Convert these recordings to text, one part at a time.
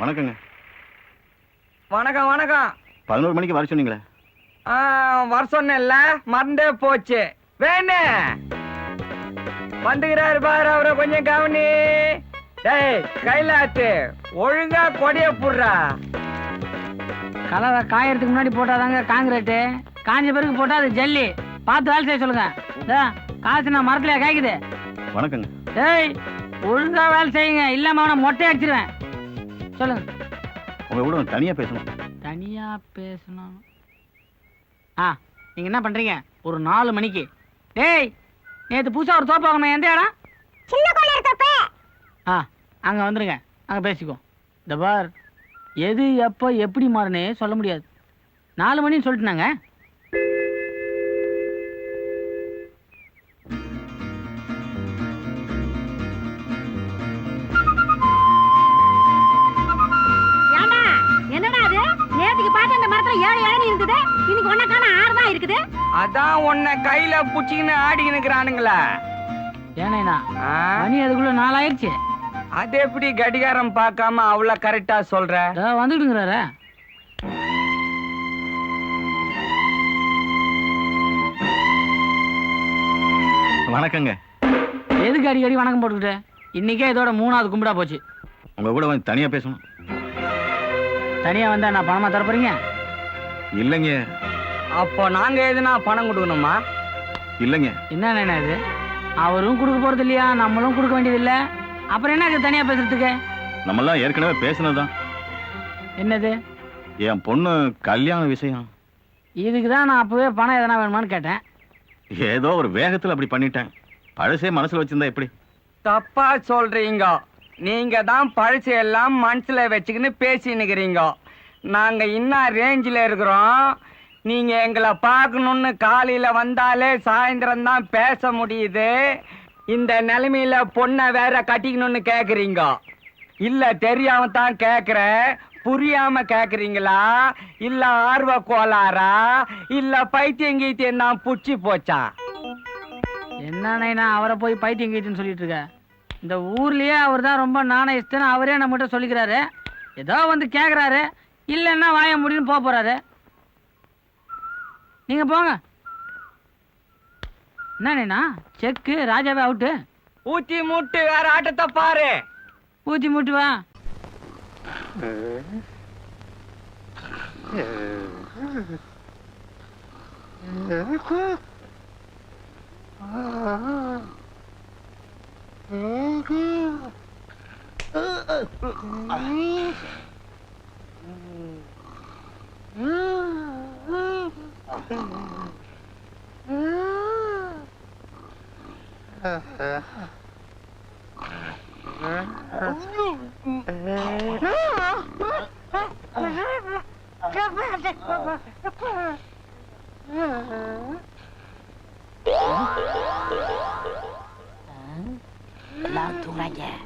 வணக்கங்க. வணக்கம் வணக்கம். பதினோரு மணிக்கு வர சொன்னீங்களே. வர சொன்னேன்ல மறந்தே போச்சு. வேணு. வந்துக்கிறாரு பாரு அவரை கொஞ்சம் கவனி. டேய் கைலாத்து ஒழுங்கா கொடிய புடுறா. கலவை காயறதுக்கு முன்னாடி போட்டாதாங்க காங்கிரீட்டு. காஞ்ச பிறகு போட்டா அது ஜல்லி. பார்த்து வேலை செய்ய சொல்லுங்க. காசு நான் மரத்துலயா காய்க்குது வணக்கங்க. டேய் ஒழுங்கா வேலை செய்யுங்க. இல்லாம அவனை மொட்டை அடிச்சிருவேன். சொல்லுங்க. உங்க கூட தனியா பேசணும். தனியா பேசணும். ஆ நீங்க என்ன பண்றீங்க? ஒரு நாலு மணிக்கு. டேய் நேத்து புதுசா ஒரு தோப்பு வாங்கணும் எந்த இடம்? சின்ன கோளர் தப்பு ஆ அங்க வந்துருங்க. அங்க பேசிக்குவோம் இந்த பார் எது எப்போ எப்படி மாறுனே சொல்ல முடியாது. நாலு மணின்னு சொல்லிட்டுனாங்க. காண ஆறு தான் இருக்குது? அதான் உன்னை கையில புடிச்சிக்கின்னு ஆடிக்கின்னு இருக்கிறானுங்களா. ஏனேண்ணா? மணி அதுக்குள்ள நாலாயிருச்சு அது எப்படி கடிகாரம் பார்க்காம அவ்வளவு கரெக்டா சொல்ற? இதோ வந்துட்டுங்கிறாரு வணக்கங்க. எதுக்கு அடிக்கடி வணக்கம் போட்டுக்கிட்டு? இன்னைக்கே இதோட மூணாவது கும்பிடா போச்சு. உங்க கூட வந்து தனியா பேசணும். தனியா வந்தா நான் பணமா தர போறீங்க? இல்லைங்க. அப்போ நாங்க எதுனா பணம் கொடுக்கணுமா? இல்லைங்க. என்ன இது? அவரும் கொடுக்க போறது இல்லையா? நம்மளும் கொடுக்க வேண்டியது இல்ல அப்புறம் என்ன தனியா பேசுறதுக்கு? நம்மெல்லாம் ஏற்கனவே பேசினதுதான் என்னது? என் பொண்ணு கல்யாண விஷயம். இதுக்கு தான் நான் அப்பவே பணம் எதனா வேணுமான்னு கேட்டேன். ஏதோ ஒரு வேகத்துல அப்படி பண்ணிட்டேன். பழசே மனசுல வச்சிருந்தா எப்படி? தப்பா சொல்றீங்க. நீங்க தான் பழசு எல்லாம் மனசுல வச்சுக்கின்னு பேசினுக்கிறீங்க நாங்க இன்னும் ரேஞ்சில் இருக்கிறோம். நீங்க எங்களை பார்க்கணும்னு காலையில வந்தாலே சாயந்தரம் தான் பேச முடியுது. இந்த நிலைமையில பொண்ணை வேற கட்டிக்கணும்னு கேக்குறீங்க. இல்ல தெரியாம தான் கேக்குற. புரியாம கேக்குறீங்களா? இல்ல ஆர்வ கோளாறா? இல்ல பைத்தியம் கீத்தியம் தான் புடிச்சு போச்சா? என்ன அவரை போய் பைத்தியம் கீட்டுன்னு சொல்லிட்டு இருக்க. இந்த ஊர்லயே அவர் தான் ரொம்ப நாணயஸ்தன்னு அவரே நம்மகிட்ட சொல்லிக்கிறாரு. ஏதோ வந்து கேக்குறாரு. இல்லைன்னா வாய முடியும்னு போக போறாரு. நீங்க போங்க. என்ன நைனா? செக்கு ராஜாவே அவுட்டு ஊத்தி மூட்டு வேற ஆட்டத்தை பாரு. ஊத்தி மூட்டு வா. Lo thu ra nhà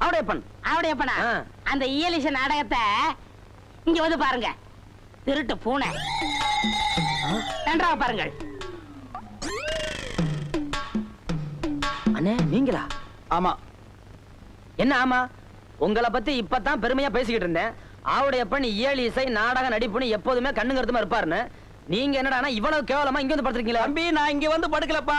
Avudaiyappan அவடையப்பனா ஆ. அந்த இயலிச நாடகத்தை இங்க வந்து பாருங்க. திருட்டு பூனை. நன்றாக பாருங்கள். அண்ணே நீங்களா? ஆமா. என்ன ஆமா? உங்களை பத்தி இப்பதான் பெருமையா பேசிக்கிட்டு இருந்தேன். ஆவுடைய பெண் இயல் இசை நாடக நடிப்புன்னு எப்போதுமே கண்ணுங்கருத்துமா இருப்பாருன்னு. நீங்க என்னடானா இவ்வளவு கேவலமா இங்க வந்து படுத்துருக்கீங்களா? தம்பி நான் இங்க வந்து படுக்கலப்பா.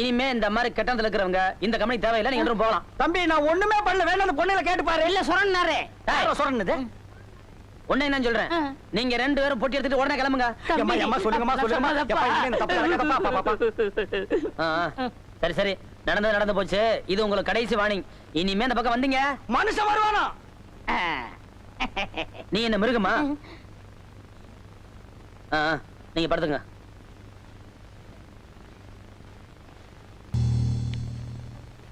இனிமே இந்த மாதிரி கெட்டத்துல இருக்கிறவங்க இந்த கம்பெனி தேவையில்லை நீங்க போகலாம். தம்பி நான் ஒண்ணுமே பண்ணல. வேணா அந்த பொண்ணுல கேட்டு பாரு. இல்ல சொரன்னாரே யாரோ சொன்னது ஒண்ணு என்ன சொல்றேன். நீங்க ரெண்டு பேரும் பொட்டி எடுத்துட்டு உடனே கிளம்புங்க. சரி சரி. நடந்தது நடந்து போச்சு. இது உங்களுக்கு கடைசி வார்னிங் இனிமே இந்த பக்கம் வந்தீங்க. மனுஷன் வருவானா? நீ என்ன மிருகமா. நீங்க படுத்துங்க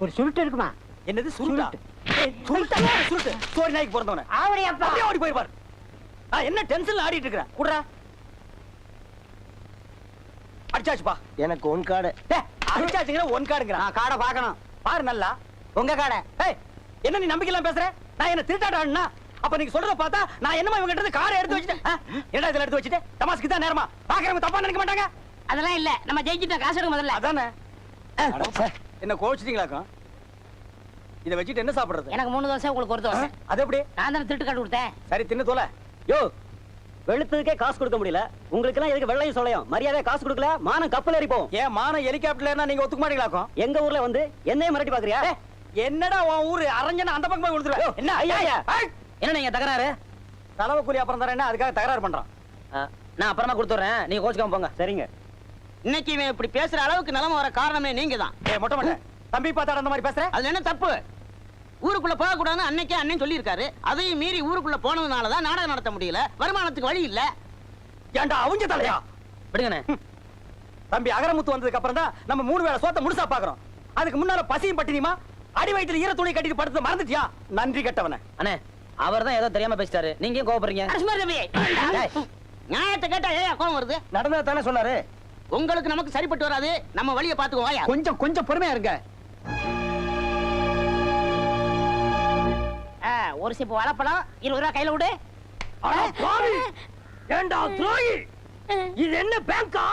ஒரு சுருட்டு இருக்குமா? என்னது சுருட்டா? ஏய், சுருட்டா? சுருட்டு. சோரி நாய்க்கு பிறந்தவன. ஆவடியப்பா அப்படியே ஓடி போயிருப்பார் ஆ என்ன டென்ஷன்ல ஆடிட்டு இருக்கிற? குடுறா. அடிச்சாச்சுப்பா. எனக்கு ஒன் கார்டு டேய் அடிச்சாச்சுங்கிற ஒன் கார்டுங்கிற நான் காடை பார்க்கணும். பாரு நல்லா. உங்க காடை. ஏய் என்ன நீ நம்பிக்கை இல்லாம பேசுற? நான் என்ன திருட்டாடான்னா அப்ப நீங்க சொல்றத பார்த்தா நான் என்னமா இவங்க கிட்ட காரை எடுத்து வச்சுட்டேன். ஆ? என்னடா இதுல எடுத்து வச்சுட்டு? தமாஸ்க்கு தான் நேரமா. பாக்குறவங்க தப்பா நினைக்க மாட்டாங்க. அதெல்லாம் இல்ல. நம்ம ஜெயிச்சிட்டோம். காசு எடுக்க முதல்ல. அதானே. என்ன கோவிச்சிட்டீங்களாக்கும் இதை வச்சுட்டு என்ன சாப்பிடுறது? எனக்கு மூணு தோசை உங்களுக்கு ஒரு தோசை. அது எப்படி? நான் தானே திருட்டு காட்டு கொடுத்தேன். சரி தின்னு தோல. யோ வெளுத்ததுக்கே காசு கொடுக்க முடியல. உங்களுக்கு எல்லாம் எதுக்கு வெள்ளையும் சொல்லையும் மரியாதை காசு கொடுக்கல மானம் கப்பல் ஏறி போகும். ஏன் மானம் ஹெலிகாப்டர்ல நீங்க ஒத்துக்க மாட்டீங்களாக்கும் எங்க ஊர்ல வந்து என்னையும் மிரட்டி பாக்குறியா? என்னடா உன் ஊரு? அரஞ்சனா அந்த பக்கம் போய் கொடுத்துருவேன் என்ன? ஐயா என்ன நீங்க தகராறு? தலைவை கூலி அப்புறம் தரேன்னா அதுக்காக தகராறு பண்றான். நான் அப்புறமா கொடுத்துறேன் நீங்க கோச்சுக்காம போங்க. சரிங்க. இன்னைக்கு இவன் இப்படி பேசுற அளவுக்கு நிலைமை வர காரணமே நீங்க தான் ஏ மொட்டை மொட்டை. தம்பி பார்த்தா அந்த மாதிரி பேசுற? அது என்ன தப்பு? ஊருக்குள்ள போக கூடாதுன்னு அன்னைக்கே அண்ணன் சொல்லியிருக்காரு. அதையும் மீறி ஊருக்குள்ள போனதுனால தான் நாடகம் நடத்த முடியல. வருமானத்துக்கு வழி இல்ல. ஏன்டா அவுஞ்ச தலையா? விடுங்கண்ணே. தம்பி அகரமுத்து வந்ததுக்கு அப்புறம் தான் நம்ம மூணு வேளை சோத்த முழுசா பாக்குறோம். அதுக்கு முன்னால பசியும் பட்டினியுமா? அடி வயித்துல ஈர துணி கட்டிட்டு படுத்து மறந்துட்டியா? நன்றி கெட்டவன. அண்ணே அவர் தான் ஏதோ தெரியாம பேசிட்டாரு. நீங்க ஏன் கோவப்படுறீங்க? நியாயத்தை கேட்டா ஏன் கோவம் வருது? நடந்ததை தானே சொன்னாரு. உங்களுக்கு நமக்கு சரிப்பட்டு வராது. நம்ம வழியை பாத்துக்குவோம் வாயா. கொஞ்சம் கொஞ்சம் பொறுமையா இருங்க. ஒரு சிப்பு வாழைப்பழம் இருபது ரூபா கையில விடு ஏண்டா துரோகி? இது என்ன பேங்கா?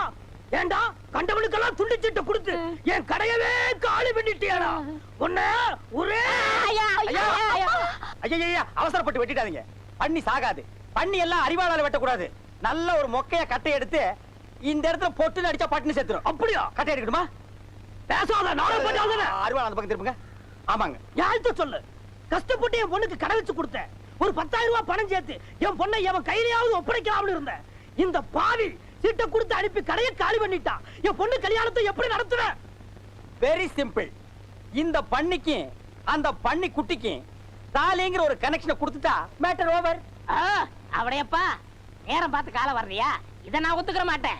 ஏண்டா கண்டவனுக்கெல்லாம் துண்டு சீட்டை கொடுத்து என் கடையவே காலி பண்ணிட்டியாடா. உன்ன ஒரே ஐயா, ஐயா, ஐயா. ஐயா அவசரப்பட்டு வெட்டிடாதீங்க. பண்ணி சாகாது. பண்ணி எல்லாம் அறிவாளால வெட்டக்கூடாது. நல்ல ஒரு மொக்கைய கட்டை எடுத்து இந்த இடத்துல பொட்டுன்னு அடிச்சா பட்டுன்னு செத்துரும் அப்படியா? கட்டை எடுக்கணுமா பேசாத நானும் பண்ணாத அறிவாள் அந்த பக்கம் திருப்புங்க ஆமாங்க. யார்கிட்ட சொல்லு. கஷ்டப்பட்டு என் பொண்ணுக்கு கடை வச்சு கொடுத்தேன். ஒரு பத்தாயிரம் ரூபாய் பணம் சேர்த்து என் பொண்ணை எவன் கையிலையாவது ஒப்படைக்கலாம்னு இருந்தேன். இந்த பாவி சீட்டை கொடுத்து அனுப்பி கடையை காலி பண்ணிட்டான் என் பொண்ணு கல்யாணத்தை எப்படி நடத்துவேன் வெரி சிம்பிள் இந்த பண்ணிக்கு அந்த பண்ணி குட்டிக்கு தாலிங்கிற ஒரு கனெக்ஷனை கொடுத்துட்டா மேட்டர் ஓவர் ஆ, அவடையப்பா நேரம் பார்த்து காலம் வர்றியா இதை நான் ஒத்துக்கிற மாட்டேன்.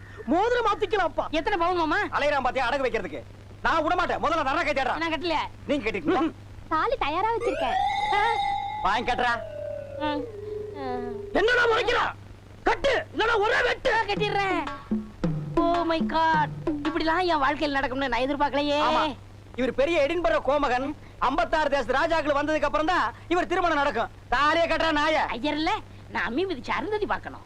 மோதிரம் மாத்திக்கலாம்ப்பா எத்தனை பவுன் மாமா? அலையறான் பாத்தியா அடகு வைக்கிறதுக்கு. நான் விட மாட்டேன். முதல்ல நரா கை நான் கட்டல நீங்க கேட்டீங்களா தாலி தயாரா வச்சிருக்கேன். வாங்கி கட்டுறா. என்னடா முறைக்கிறா? கட்டு. இல்லனா ஒரே வெட்டு. கட்டிடுறேன். Oh my god. இப்படிலாம் என் வாழ்க்கையில் நடக்கும்னு நான் எதிர்பார்க்கலையே. இவர் பெரிய எடின்பர கோமகன். 56 தேச ராஜாக்கள் வந்ததுக்கு அப்புறம் தான் இவர் திருமணம் நடக்கும். தாலிய கட்டுறா நாய. ஐயர் இல்ல நான் அம்மி மிதிச்சு அருந்ததி பார்க்கணும்.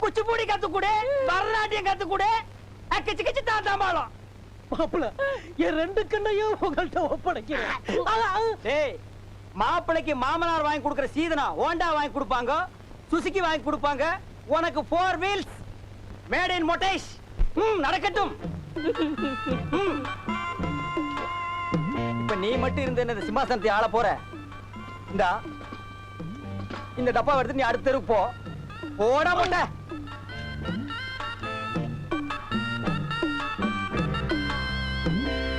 குச்சிப்பூடி கத்துக்கூடு பரதநாட்டியம் கத்துக்கூடு. கிச்சு கிச்சு தான் தாம்பாளம் மாப்பிள என் ரெண்டு கண்ணையும் உங்கள்கிட்ட ஒப்படைக்கிறேன். டேய் மாப்பிளைக்கு மாமனார் வாங்கி கொடுக்கிற சீதனா ஹோண்டா வாங்கி கொடுப்பாங்க சுசுகி வாங்கி கொடுப்பாங்க உனக்கு ஃபோர் வீல்ஸ் மேட் இன் மொட்டேஷ் ம் நடக்கட்டும். இப்ப நீ மட்டும் இருந்த இந்த சிம்மாசனத்தை ஆள போற? இந்தா இந்த டப்பா எடுத்து நீ அடுத்த தெருவுக்கு போ. போட மாட்ட